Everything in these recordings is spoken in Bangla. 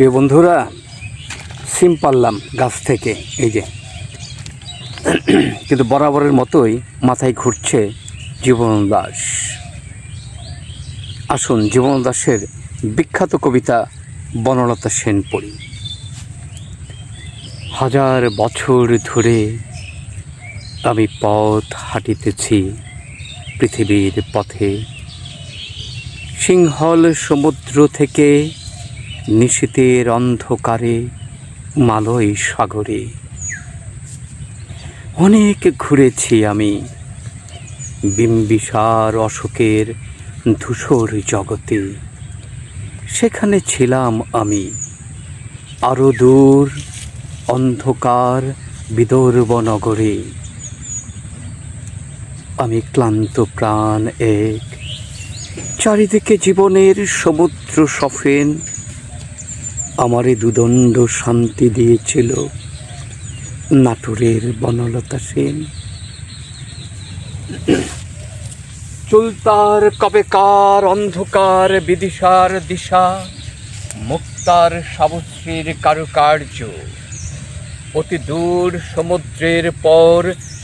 প্রিয় বন্ধুরা, সিম পারলাম গাছ থেকে, এই যে। কিন্তু বরাবরের মতোই মাথায় ঘুরছে জীবন দাস। আসুন, জীবন দাসের বিখ্যাত কবিতা বনলতা সেন পড়ি। হাজার বছর ধরে আমি পথ হাঁটিতেছি পৃথিবীর পথে। সিংহল সমুদ্র থেকে নিশীতের অন্ধকারে, মালয় সাগরে। অনেক ঘুরেছি আমি বিম্বিসার অশোকের ধূসর জগতে। সেখানে ছিলাম আমি। আরও দূর, অন্ধকার বিদর্ভ নগরে আমি ক্লান্ত প্রাণ এক। চারিদিকে জীবনের সমুদ্র সফেন। আমারে দুদণ্ড শান্তি দিয়েছিল নাটোরের বনলতা সেন। চুলতার কবেকার অন্ধকার বিদিশার দিশা, মুক্তার সাবশ্রীর কারুকার্য। অতি দূর সমুদ্রের পর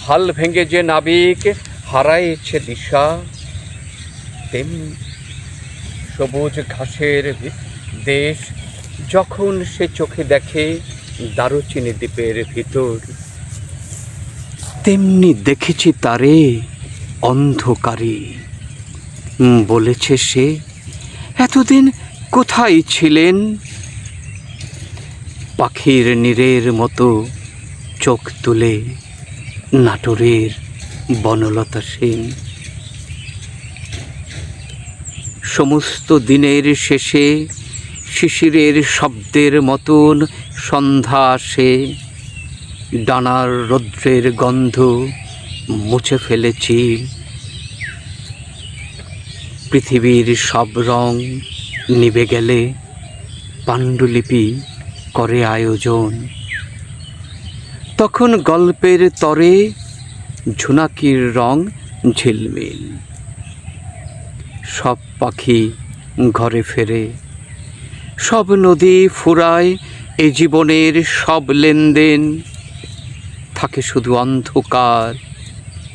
হাল ভেঙে যে নাবিক হারাইছে দিশা, তেমনি সবুজ ঘাসের দেশ যখন সে চোখে দেখে দারুচিনি দ্বীপের ভিতর, তেমনি দেখেছি তারে অন্ধকারে। বলেছে সে, এতদিন কোথায় ছিলেন? পাখির নীরের মতো চোখ তুলে নাটোরের বনলতা সেন। সমস্ত দিনের শেষে শিশিরের শব্দের মতন সন্ধ্যা আসে। ডানার রৌদ্রের গন্ধ মুছে ফেলেছি। পৃথিবীর সব রং নিভে গেলে পাণ্ডুলিপি করে আয়োজন। তখন গল্পের তরে ঝুনাকির রং ঝিলমিল। সব পাখি ঘরে ফেরে সব নদী ফুরায় এ জীবনের সব লেনদেন। থাকে শুধু অন্ধকার,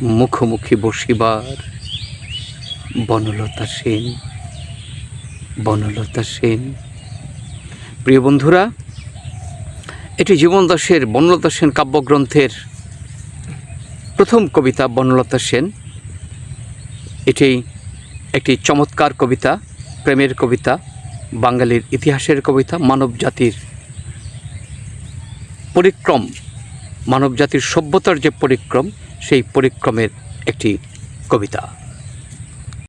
মুখোমুখি বসিবার। বনলতা সেন বনলতা সেন। প্রিয় বন্ধুরা, এটি জীবন দাসের বনলতা সেন কাব্যগ্রন্থের প্রথম কবিতা বনলতা সেন। এটি একটি চমৎকার কবিতা, প্রেমের কবিতা। বাঙালির ইতিহাসের কবিতা মানব জাতির পরিক্রম। মানব জাতির সভ্যতার যে পরিক্রম, সেই পরিক্রমের একটি কবিতা।